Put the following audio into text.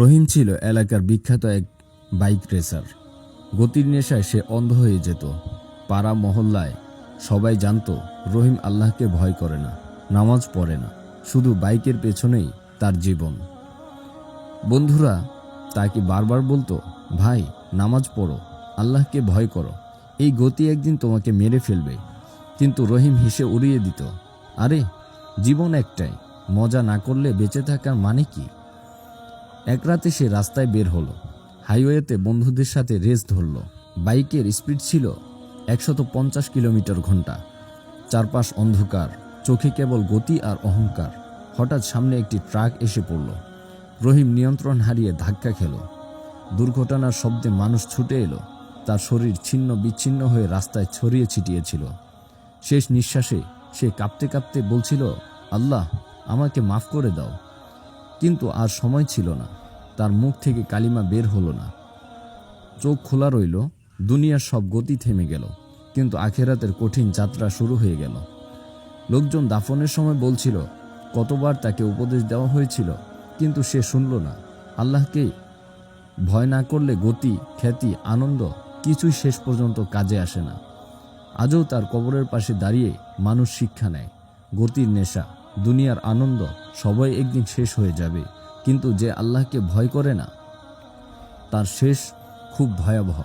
রহিম ছিল এলাকার বিখ্যাত এক বাইক রেসার। গতির নেশায় সে অন্ধ হয়ে যেত। পাড়া মহল্লায় সবাই জানত, রহিম আল্লাহকে ভয় করে না, নামাজ পড়ে না, শুধু বাইকের পেছনেই তার জীবন। বন্ধুরা, তাকে বারবার বলতো, ভাই, নামাজ পড়ো, আল্লাহকে ভয় করো, এই গতি একদিন তোমাকে মেরে ফেলবে। কিন্তু রহিম হেসে উড়িয়ে দিত, আরে, জীবন একটাই, মজা না করলে বেঁচে থাকার মানে কি? এক রাতে সে রাস্তায় বের হলো। হাইওয়েতে বন্ধুদের সাথে রেস ধরল। বাইকের স্পিড ছিল একশত পঞ্চাশ কিলোমিটার ঘণ্টা। চারপাশ অন্ধকার, চোখে কেবল গতি আর অহংকার। হঠাৎ সামনে একটি ট্রাক এসে পড়ল। রহিম নিয়ন্ত্রণ হারিয়ে ধাক্কা খেল। দুর্ঘটনার শব্দে মানুষ ছুটে এলো। তার শরীর ছিন্ন বিচ্ছিন্ন হয়ে রাস্তায় ছড়িয়ে ছিটিয়েছিল। শেষ নিঃশ্বাসে সে কাঁপতে কাঁপতে বলছিল, আল্লাহ, আমাকে মাফ করে দাও। কিন্তু আর সময় ছিল না। তার মুখ থেকে কালিমা বের হলো না। চোখ খোলা রইল, দুনিয়ার সব গতি থেমে গেল, কিন্তু আখেরাতের কঠিন যাত্রা শুরু হয়ে গেল। লোকজন দাফনের সময় বলছিল, কতবার তাকে উপদেশ দেওয়া হয়েছিল, কিন্তু সে শুনল না। আল্লাহকে ভয় না করলে গতি, খ্যাতি, আনন্দ কিছুই শেষ পর্যন্ত কাজে আসে না। আজও তার কবরের পাশে দাঁড়িয়ে মানুষ শিক্ষা নেয়। গতির নেশা, দুনিয়ার আনন্দ সবাই একদিন শেষ হয়ে যাবে। কিন্তু যে আল্লাহকে ভয় করে না তার শেষ খুব ভয়াবহ।